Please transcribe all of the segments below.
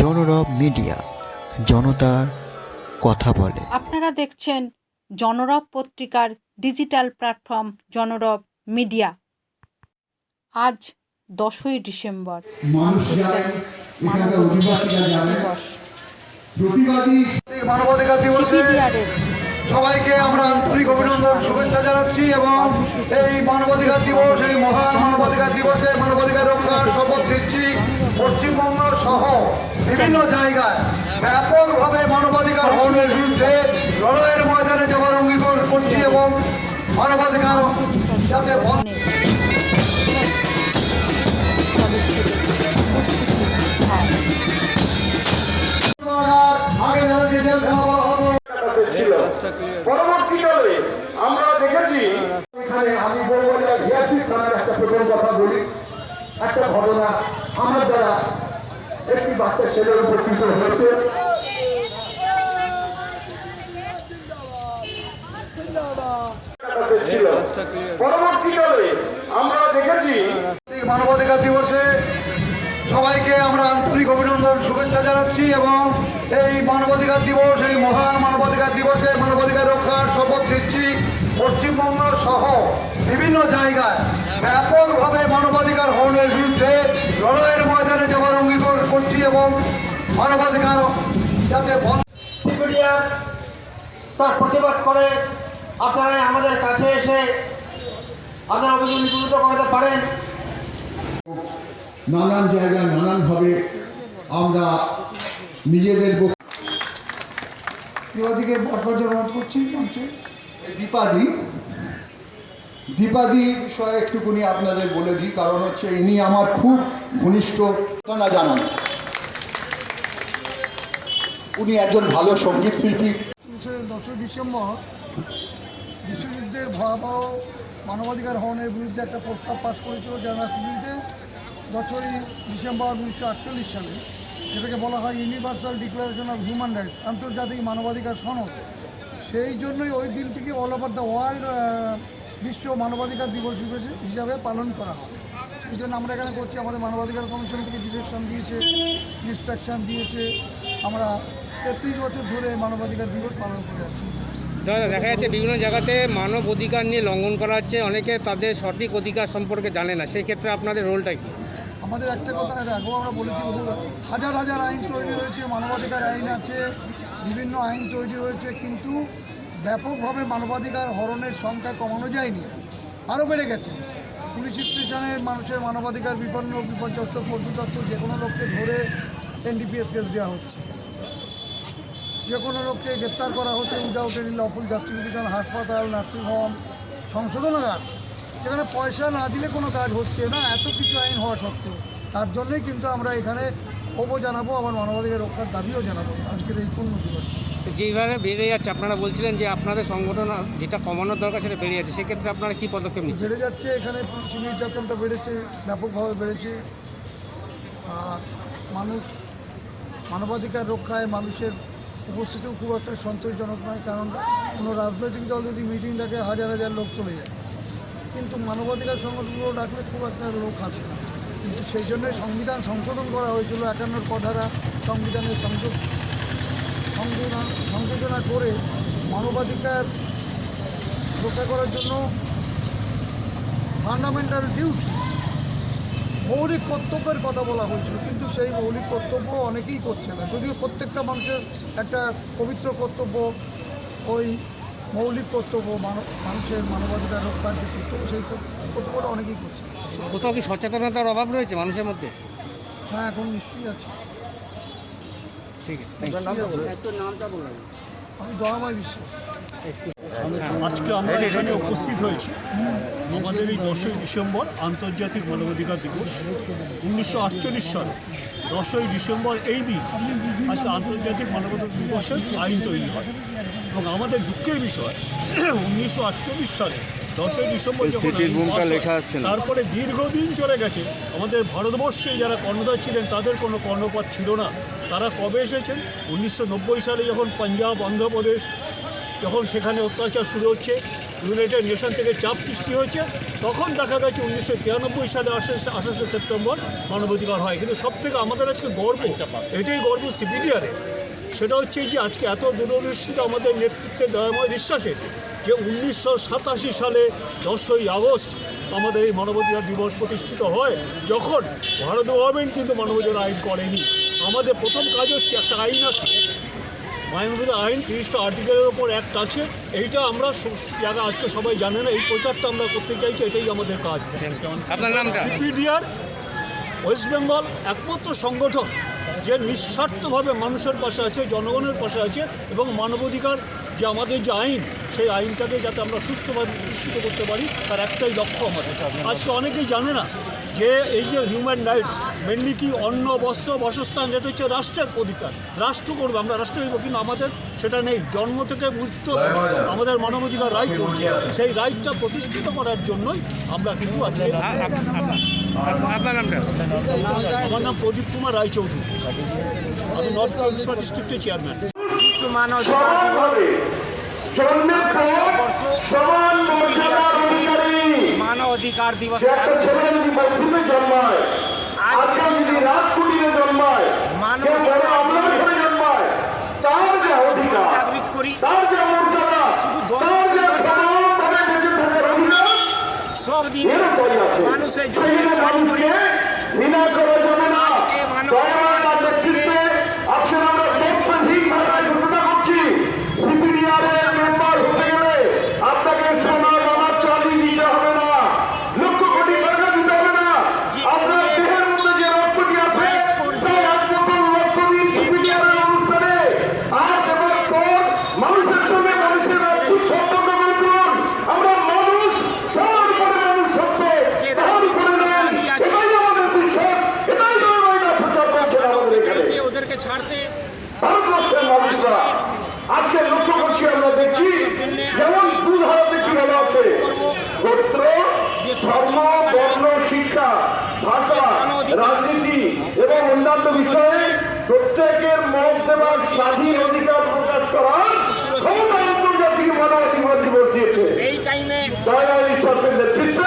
জনরব media জনতার কথা বলে। আপনারা দেখছেন জনরব পত্রিকার ডিজিটাল প্ল্যাটফর্ম জনরব মিডিয়া। আজ দশই ডিসেম্বর। মানুষ জানেন এখানকার অধিবাসীরা জানেন দিবস। প্রতিবাদী মানবাধিকার দিবসে সিপিডিআরের সবাইকে আমরা আন্তরিক অভিনন্দন শুভেচ্ছা জানাচ্ছি এবং এই মানবাধিকার দিবস এই মহান মানবাধিকার দিবসে মানবাধিকার রক্ষার শপথ নিচ্ছি। পশ্চিমবঙ্গ সহ বিভিন্ন জায়গায় ব্যাপকভাবে মানবাধিকার হরণের বিরুদ্ধে লড়াইয়ের ময়দানে যাওয়ার অঙ্গীকার করছি এবং মানবাধিকার যাতে পরবর্তীকালে আমরা দেখেছি এখানে আমি বলব যে ভিআইপি থানার একটা প্রথম কথা বলি একটা ঘটনা বাচ্চা ছেলে উপকৃত হয়েছে। মানবাধিকার দিবসে সবাইকে আমরা আন্তরিক অভিনন্দন, শুভেচ্ছা জানাচ্ছি এবং এই মানবাধিকার দিবস, এই মহান মানবাধিকার দিবসে মানবাধিকার রক্ষার শপথ নিচ্ছি। পশ্চিমবঙ্গ সহ বিভিন্ন জায়গায় ব্যাপকভাবে মানবাধিকার তার প্রতিবাদ করে। আপনারা আমাদের কাছে এসে আপনারা অভিযোগ লিপিবদ্ধ করাতে পারেন। নানান জায়গায় নানানভাবে আমরা নিজেদের বক- দিবাদিকে করছি মঞ্চে এই দীপাদি। দীপাদি বিষয়ে একটুকুনি আপনাদের বলে দিই কারণ হচ্ছে ইনি আমার খুব ঘনিষ্ঠ না জানান উনি একজন ভালো সংগীত শিল্পী দশই ডিসেম্বর। বিশ্বযুদ্ধের ভয়াবহ মানবাধিকার হরণের বিরুদ্ধে একটা প্রস্তাব পাশ করেছিল জানা সিভিলতে দশই ডিসেম্বর উনিশশো আটচল্লিশ সালে। যেটাকে বলা হয় universal declaration of human rights আন্তর্জাতিক মানবাধিকার সনদ। সেই জন্যই ওই দিনটিকে অল ওভার দ্য ওয়ার্ল্ড বিশ্ব মানবাধিকার দিবস হিসাবে পালন করা হয়। এই জন্য আমরা এখানে করছি, আমাদের মানবাধিকার কমিশন থেকে ডিরেকশন দিয়েছে ইনস্ট্রাকশন দিয়েছে। আমরা তেত্রিশ বছর ধরে মানবাধিকার দিবস পালন করে আসছি। দাদা দেখা যাচ্ছে বিভিন্ন জায়গাতে মানব অধিকার নিয়ে লঙ্ঘন করা হচ্ছে অনেকে তাদের সঠিক অধিকার সম্পর্কে জানে না সেই ক্ষেত্রে আপনাদের রোলটা কি? আমাদের একটা কথা আগেও আমরা বলেছি হাজার হাজার আইন তৈরি হয়েছে মানবাধিকার আইন আছে বিভিন্ন আইন তৈরি হয়েছে কিন্তু ব্যাপকভাবে মানবাধিকার হরণের সংখ্যা কমানো যায়নি আরও বেড়ে গেছে। পুলিশ স্টেশনের মানুষের মানবাধিকার বিপন্ন বিপর্যস্ত পর্যদস্ত যে কোনো লোককে ধরে এনডিপিএস কেস দেওয়া হচ্ছে। যে কোনো লোককে গ্রেপ্তার করা হচ্ছে উইদাউট এনি লফুল জাস্টিফিকেশন হাসপাতাল নার্সিংহোম সংশোধনাগার যেখানে পয়সা না দিলে কোনো কাজ হচ্ছে না এত কিছু আইন হওয়া সত্ত্বেও। তার জন্যই কিন্তু আমরা এখানে ক্ষোভও জানাব আমার মানবাধিকার রক্ষার দাবিও জানাব আজকের এই পূর্ণ দিবস। তো যেইভাবে বেড়ে যাচ্ছে আপনারা বলছিলেন যে আপনাদের সংগঠন যেটা কমানোর দরকার সেটা বেড়ে যাচ্ছে সেক্ষেত্রে আপনারা কী পদক্ষেপ নিচ্ছেন? বেড়ে যাচ্ছে এখানে পুলিশ নির্যাতনটা বেড়েছে ব্যাপকভাবে বেড়েছে। আর মানুষ মানবাধিকার রক্ষায় মানুষের উপস্থিতিও খুব একটা সন্তোষজনক নয়, কারণ কোনো রাজনৈতিক দল যদি মিটিং ডাকে, হাজার হাজার লোক চলে যায়। কিন্তু মানবাধিকার সংগঠনগুলো ডাকলে খুব একটা লোক আসে কিন্তু সেই জন্যই সংবিধান সংশোধন করা হয়েছিল, একান্নর পধারা সংবিধানের সংযোগ সংবিধান সংযোজনা করে মানবাধিকার রক্ষা করার জন্য ফান্ডামেন্টাল ডিউটি মৌলিক কর্তব্যের কথা বলা হয়েছিল কিন্তু সেই মৌলিক কর্তব্য অনেকেই করছে না। যদিও প্রত্যেকটা মানুষের একটা পবিত্র কর্তব্য ওই মৌলিক কর্তব্য মানুষের মানবাধিকার রক্ষার যে কর্তব্য সেই কর্তব্যটা অনেকেই করছে। কোথাও কি সচেতনতার অভাব রয়েছে মানুষের মধ্যে? হ্যাঁ এখন নিশ্চয়ই আছে। ঠিক আছে আমি দয়াময় বিশ্বাস। আজকে আমরা এখানে উপস্থিত হয়েছি আমাদের এই দশই ডিসেম্বর আন্তর্জাতিক মানবাধিকার দিবস। উনিশশো আটচল্লিশ সালে দশই ডিসেম্বর এই দিন আজকে আন্তর্জাতিক মানবাধিকার দিবসের আইন তৈরি হয়। এবং আমাদের দুঃখের বিষয় উনিশশো আটচল্লিশ সালে দশই ডিসেম্বর যখন তারপরে দীর্ঘদিন চলে গেছে। আমাদের ভারতবর্ষে যারা কর্ণধার ছিলেন তাদের কোনো কর্ণপাত ছিল না। তারা কবে এসেছেন? উনিশশো নব্বই সালে যখন পাঞ্জাব অন্ধ্রপ্রদেশ যখন সেখানে অত্যাচার শুরু হচ্ছে, ইউনাইটেড নেশন থেকে চাপ সৃষ্টি হয়েছে, তখন দেখা গেছে উনিশশো তিরানব্বই সালে আঠাশে আঠাশে সেপ্টেম্বর মানবাধিকার হয়। কিন্তু সব থেকে আমাদের আজকে গর্ব, এটাই গর্ব সিপিডিআরে। সেটা হচ্ছে যে আজকে এত দূরদর্শিত আমাদের নেতৃত্বে দয়াময় বিশ্বাসের যে উনিশশো সাতাশি সালে দশই আগস্ট আমাদের এই মানবাধিকার দিবস প্রতিষ্ঠিত হয়, যখন ভারত গভর্নমেন্ট কিন্তু মানবাধিকার আইন করেনি। আমাদের প্রথম কাজ হচ্ছে একটা আইন আছে মানবাধিকার আইন তিরিশটা আর্টিকেলের ওপর অ্যাক্ট আছে এইটা আমরা যারা আজকে সবাই জানে না এই প্রচারটা আমরা করতে চাইছি এটাই আমাদের কাজ। আপনার সিপিডিআর ওয়েস্ট বেঙ্গল একমাত্র সংগঠন যে নিঃস্বার্থভাবে মানুষের পাশে আছে জনগণের পাশে আছে এবং মানবাধিকার যে আমাদের যে আইন সেই আইনটাকে যাতে আমরা সুস্থভাবে প্রতিষ্ঠিত করতে পারি তার একটাই লক্ষ্য আমাদের। আজকে অনেকেই জানে না যে এই যে হিউম্যান রাইটস মেনলি কি অন্ন বস্ত্র বাসস্থান যেটা হচ্ছে রাষ্ট্রের অধিকার রাষ্ট্র করবে আমরা রাষ্ট্র হইব কিন্তু আমাদের সেটা নেই। জন্ম থেকে মৃত্যু আমাদের মানবাধিকার রাইট রয়েছে সেই রাইটটা প্রতিষ্ঠিত করার জন্যই আমরা কিন্তু আজকে আমার নাম প্রদীপ কুমার রায়চৌধুরী। আমি নর্থ চব্বিশ ডিস্ট্রিক্টের চেয়ারম্যান বিশ্ব মানবাধিকার দিবস। আমরা সব বর্ষ মানব অধিকার দিবস পালন করি। আজকে দিনে মানব অধিকার জাগৃত করি শুধু দশ আমরা সব দিন মানুষের জন্য কাজ করি আজকে মানব অধিকার দিবস দিনে আপনাকে সোনা দানা চাবি দিতে হবে না লক্ষ কোটি টাকা দিতে হবে না আপনার দেহের মধ্যে যে রক্তটি আছে সেই এক বোতল রক্ত দিন সিপিডিআরের অনুষ্ঠানে আজ এবং পর মানুষের সঙ্গে মানুষের অদ্ভুত সম্পর্ক গড়ে তুলুন আমরা মানুষ সবার উপরে মানুষ সত্য সবার উপরে নেন এটাই আমাদের বিশ্বাস এটাই জনগণের প্রচার করছেন ভালো আমাদের হতে এখানে চাইছে ওদেরকে ছাড়তে ভারতবর্ষের মানুষরা আজকে লক্ষ্য করছি আমরা দেখছি যেমন দুধ হারাতে কি হলো আছে গোত্র ধর্ম বর্ণ শিক্ষা ভাষা রাজনীতি এবং অন্যান্য বিষয়ে প্রত্যেকের মত দেওয়ার স্বাধীন অধিকার প্রকাশ করার ক্ষমতা আন্তর্জাতিক মানবাধিকার দিবস দিয়েছে। তাই আমি দয়াল ঈশ্বরের নেতৃত্বে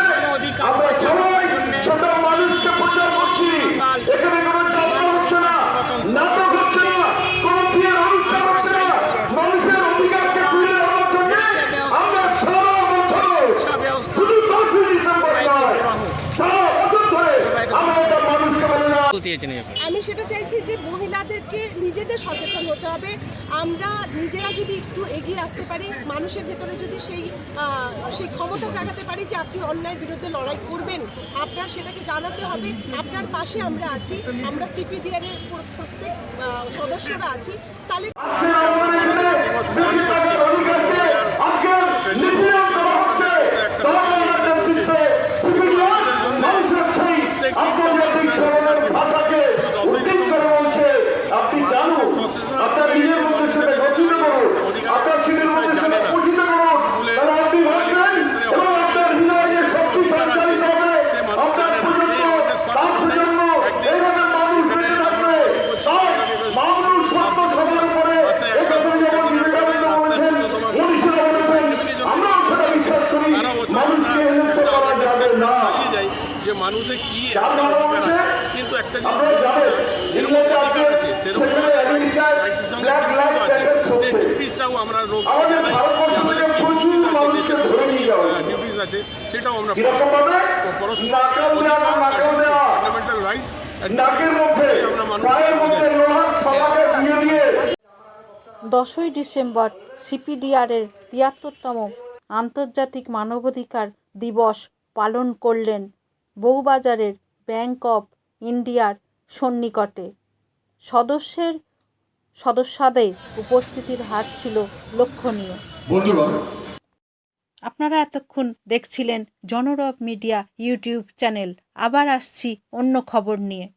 বলতে চাইছেন আমি সেটা চাইছি যে মহিলাদেরকে নিজেদের সচেতন হতে হবে। আমরা নিজেরা যদি একটু এগিয়ে আসতে পারি মানুষের ভেতরে যদি সেই সেই ক্ষমতা জাগাতে পারি যে আপনি অন্যায়ের বিরুদ্ধে লড়াই করবেন আপনার সেটাকে জানাতে হবে। আপনার পাশে আমরা আছি আমরা সিপিডিআর এর প্রত্যেক সদস্যরা আছি। তাহলে আজকে আমাদের এখানে বেশি টাকার অধিকারকে আজকে নিপীড়ন করা হচ্ছে দয়ালের নেতৃত্বে বিভিন্ন মানুষের সেই আন্তর্জাতিক সরণের ভাষাকে উদ্দিন করে বলছে আপনি জানুন আপনার নিজের মধ্যে সেটা গঠিত করুন আপনার ছেলের মধ্যে সেটা পোষিত করুন তাহলে আপনি ভাববেন এবং আপনার হৃদয়ে শক্তি সঞ্চারিত হবে আপনার প্রজন্ম তার প্রজন্ম এইভাবে মানুষ বেঁচে থাকবে তাই মানুষ সত্য সবার উপরে একথা যেমন বিবেকানন্দ বলেছেন মনীষীরা বলেছেন আমরাও সেটা বিশ্বাস করি মানুষকে হেনস্থ করা যাবে না যে মানুষের কি অধিকার আছে? কিন্তু একটা জিনিস অধিকার আছে সেরকম সঙ্গে আছে। সেই ডিউটিসটাও আমরা রোগ আমাদের। ডিউটিস আছে সেটাও আমরা ফান্ডামেন্টাল রাইটস আমরা দশই ডিসেম্বর সিপিডিআরের তিয়াত্তরতম আন্তর্জাতিক মানবাধিকার দিবস পালন করলেন বউবাজারের ব্যাঙ্ক অফ ইন্ডিয়ার সন্নিকটে। সদস্যের সদস্যদের উপস্থিতির হার ছিল লক্ষণীয়। আপনারা এতক্ষণ দেখছিলেন জনরব মিডিয়া ইউটিউব চ্যানেল। আবার আসছি অন্য খবর নিয়ে।